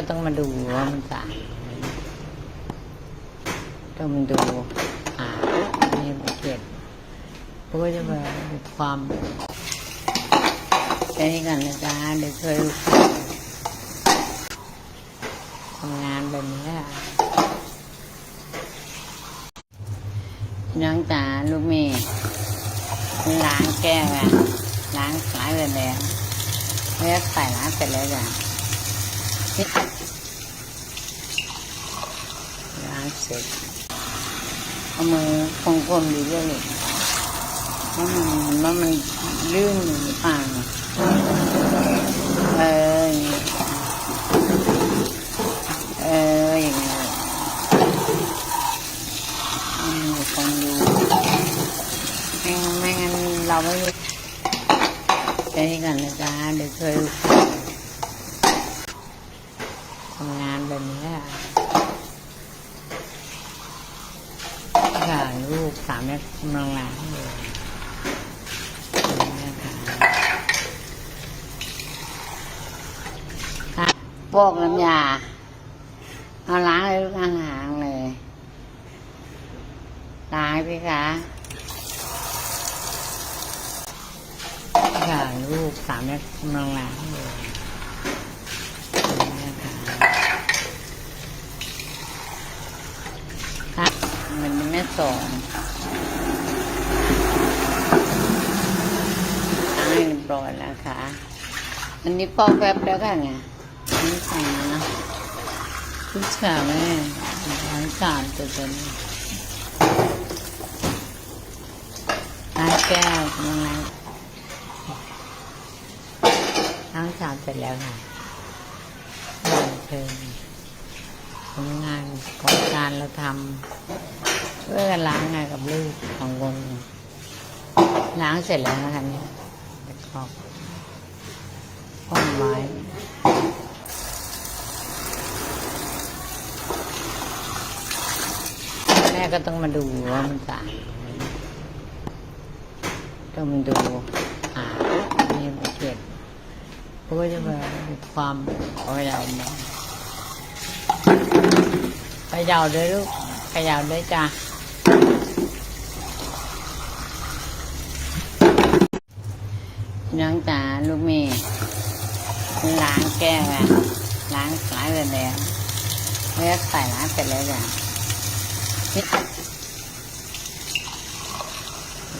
ก็ต้องมาดูว่ามันจะต้องมาดูหาเนี่ยเก็บเพราะว่าจะมาความแค่นี้ก่อนนะจ๊ะเดี๋ยวเคยทำงานแบบนี้อะน้องจ๋าลูกเมย์ล้างแก้วอะล้างล้างเลยแล้วแล้วใส่ล้างเสร็จแล้วจ้ะ ล้างเสร็จเอามือคงกลมดีด้วยเลยว่ามันว่ามันลื่นหรือเปล่าเออเอออย่างเงี้ยเอามือคงดูไม่งั้นไม่งั้นเราไม่รู้แค่ก่อนนะจ๊ะเดี๋ยวเคยทำงานแบบนี้อะ ค่ะ สามเม็ดกำลังล้างอยู่นี่นะคะค่ะโปกน้ำยาเอาล้างเลยลูกอาหางเลยล้างพี่คะค่ะลูกสามเม็ดกำลังล้างอยู่นี่นะคะค่ะมันไม่สองให้เร้อยแล้วค่ะ อันนี้ปอกแปบแล้วกันไงนนี้ใส่นะทุกฉาแม่ล้างจานตัวตนล้างแก้วกำลังล้างล้างจานเสร็จแล้วค่ะบันเทิงผลงานของการเราทำเพื่อกันล้างงานกับลูกของวงล้างเสร็จแล้วนะคะเนี่ย ตะขอบห้องไม้แม่ก็ต้องมาดูว่ามันจะต้องมาดูหาเนี่ยเก็บเพราะว่าจะมาความเอาไว้เรามาขยาวด้วยลูกขยาวด้วยจ้ะ น้องจ๋าลูกเมย์ล้างแก้วอะล้างล้างเลยแล้วแล้วใส่ล้างเสร็จแล้วจ้ะ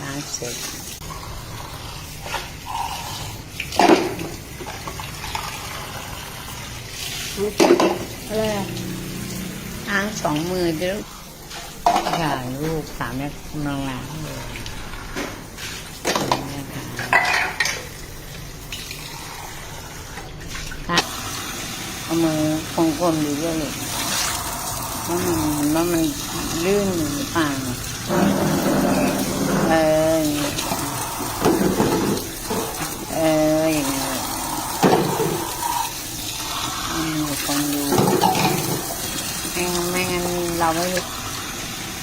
ล้างเสร็จอะไรล้างสองมือด้วยค่ะลูกสามเม็ดกำลังล้างเลยนี่นะคะค่ะ เอามือคงกลมๆดูด้วยเลยว่ามันว่ามันลื่นหรือเปล่าเออเอออย่างเงี้ยเอามือคงดูไม่งั้นไม่งั้นเราไม่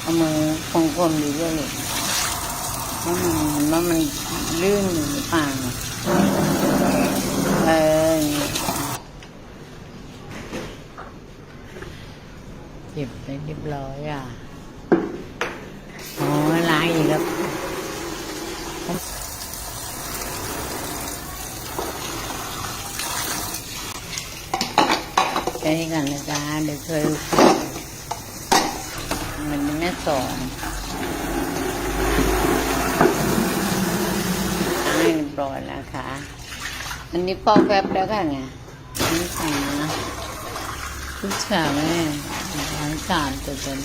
เอามือคงกลมๆดูด้วยเลยว่ามันว่ามันลื่นหรือเปล่าเอออย่างงี้เก็บไปเรียบร้อยอะโอ้ยล้างอีกแล้วแค่นี้ก่อนนะจ๊ะเดี๋ยวเคยมันไม่สอนล้างให้เรียบร้อยแล้วค่ะ อันนี้ปอกแป๊บแล้วกันไงอันนี้ใส่นะทุกฉากแม่ ล้างจานตัวตน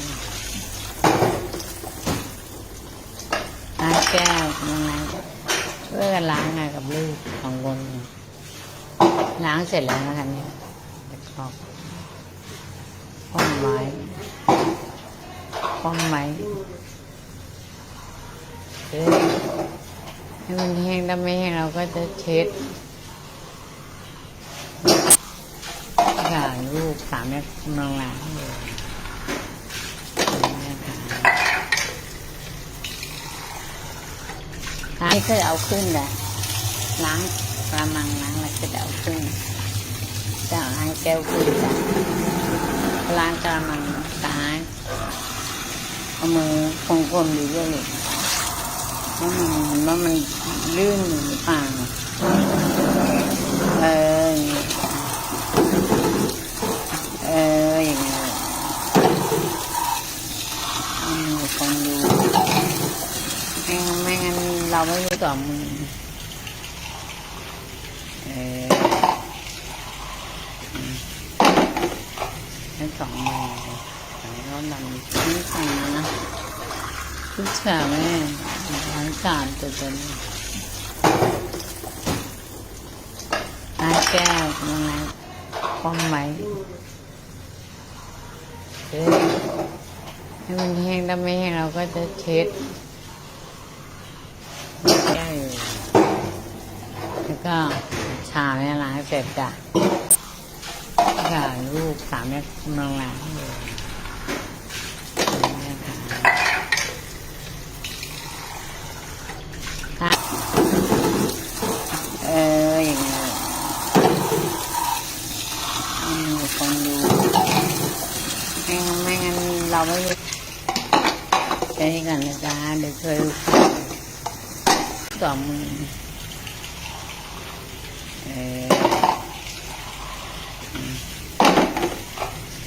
ล้างแก้วกำลังล้างเพื่อกันล้างงกับลูกของวงล้างเสร็จแล้วนะคะเนี่ยตะขอบห้องไม้ป้องไมเช็ดให้มันแห้งถ้าไม่แห้งเราก็จะเช็ด ค่ะลูกสามเม็ดมังล้างอยู่นี่นะคะนี่ก็เอาขึ้นแหละล้างกระมังล้างแล้วก็จะเอาขึ้นแต่จากล้างแก้วคุยจ้ะล้างกระมังซ้ายเอามือคงกลมอยู่ด้วยเลยว่ามันว่ามันลื่นหรือเปล่าเออย่างเงี้ยเอามือคงดูไม่งั้นไม่งั้น เราไม่รู้ต่อมือเออให้สองมือแล้วนำนี่ใส่นะทุกฉากแม่ล้างจานตัวจนล้างแก้วมันล้างป้อมไว้เช็ดให้มันแห้งถ้าไม่แห้งเราก็จะเช็ดแก้วอยู่แล้ว ก็ชาแม่ล้างเสร็จจ้ะค่ะลูกสามแม่กำลังล้างอยู่นี่นะเอออย่างเงี้ยคนดูไม่งั้นไม่งั้นเราไม่ใช้กันนะจ๊ะเดี๋ยวเคยสองมือ เออ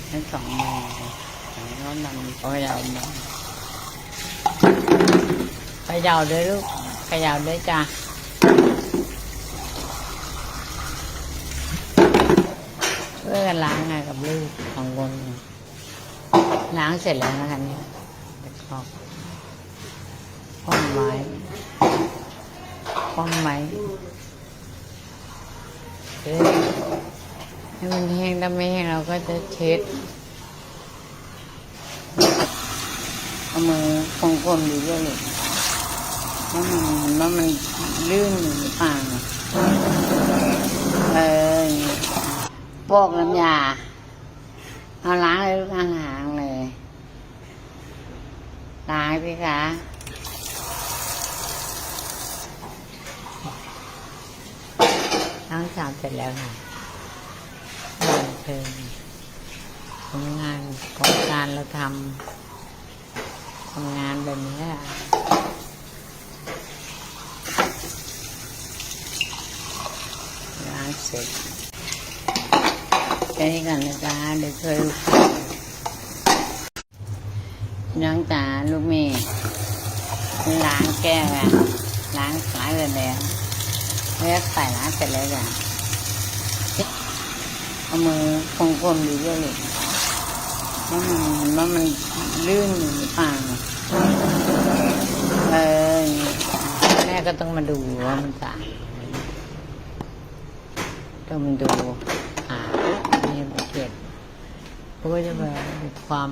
ให้สองมือแล้วนำเอายาวมาไปยาวด้วยลูกไปยาวด้วยจ้าเพื่อกันล้างไงกับลูกของคนล้างเสร็จแล้วนะคะเนี่ยตะครอบป้อมไม้ป้อมไม้ เอ๊ะให้มันแห้งถ้าไม่แห้งเราก็จะเช็ดเอามือคงกลมๆอยู่ด้วยเลยว่ามันว่ามันลื่นอยู่หรือเปล่าเอออย่างเงี้ยปอกน้ำยาเอาล้างเลยลูกล้างหางเลยล้างพี่คะ ล้างจานเสร็จแล้วค่ะบันเทิงผลงานของการเราทำทำงานแบบนี้อะล้างเสร็จแค่นี้ก่อนนะจ๊ะเดี๋ยวเคยน้องจ๋าลูกเมย์ล้างแก้วอะล้างล้างเลยแล้ว แล้วใส่ล้างเสร็จแล้วจ้ะเอามือคงกลมอยู่ด้วยเลยว่ามันว่ามันลื่นหรือเปล่าเออแม่ก็ต้องมาดูว่ามันสายต้องมาดูหาเนี่ยมาเก็บเพราะว่าจะมาดูความ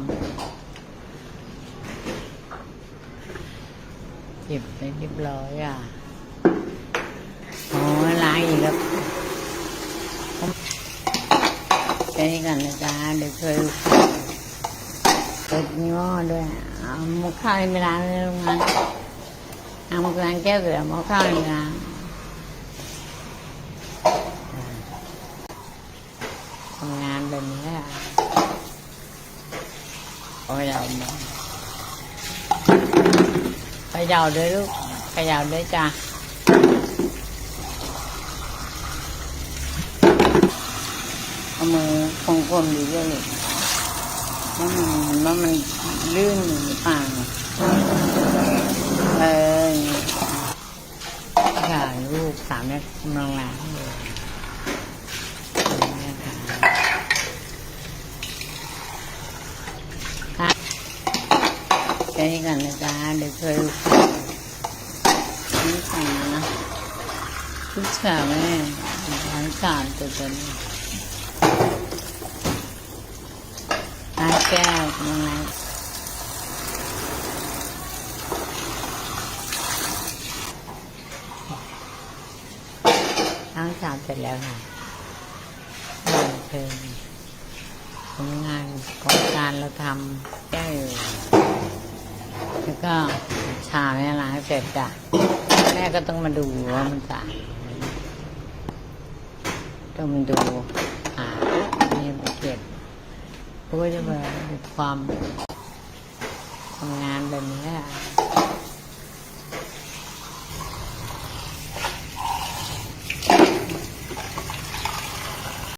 เก็บไปเรียบร้อยอะ อ้ล้างอีกแล้วแค่นี้ก่อน เอหม้อข้าวในร้านทำงานแบบนี้แหละโอ้ยเรามาไปยาวด้วยลูกไปยาวด้วยจ้ะเอามือคงกลมอยู่ด้วยเลยว่ามันว่ามันลื่นหรือเปล่าเออค่ะลูกสามแม่กำลังล้างอยู่นี่นะคะค่ะแค่นี้ก่อนนะจ๊ะเดี๋ยวเคยนี่ใส่นะทุกฉากแม่ล้างจานตัวจน ล้าง แก้วกำลังล้างล้างจานเสร็จแล้วค่ะบันเทิงผลงานของการเราทำแก้วอยู่แล้วก็ชาแม่ล้างเสร็จจ้ะแม่ก็ต้องมาดูว่ามันสะอาดต้องมาดูหาเจ็ดก็จะแบบความทำงานแบบนี้อะ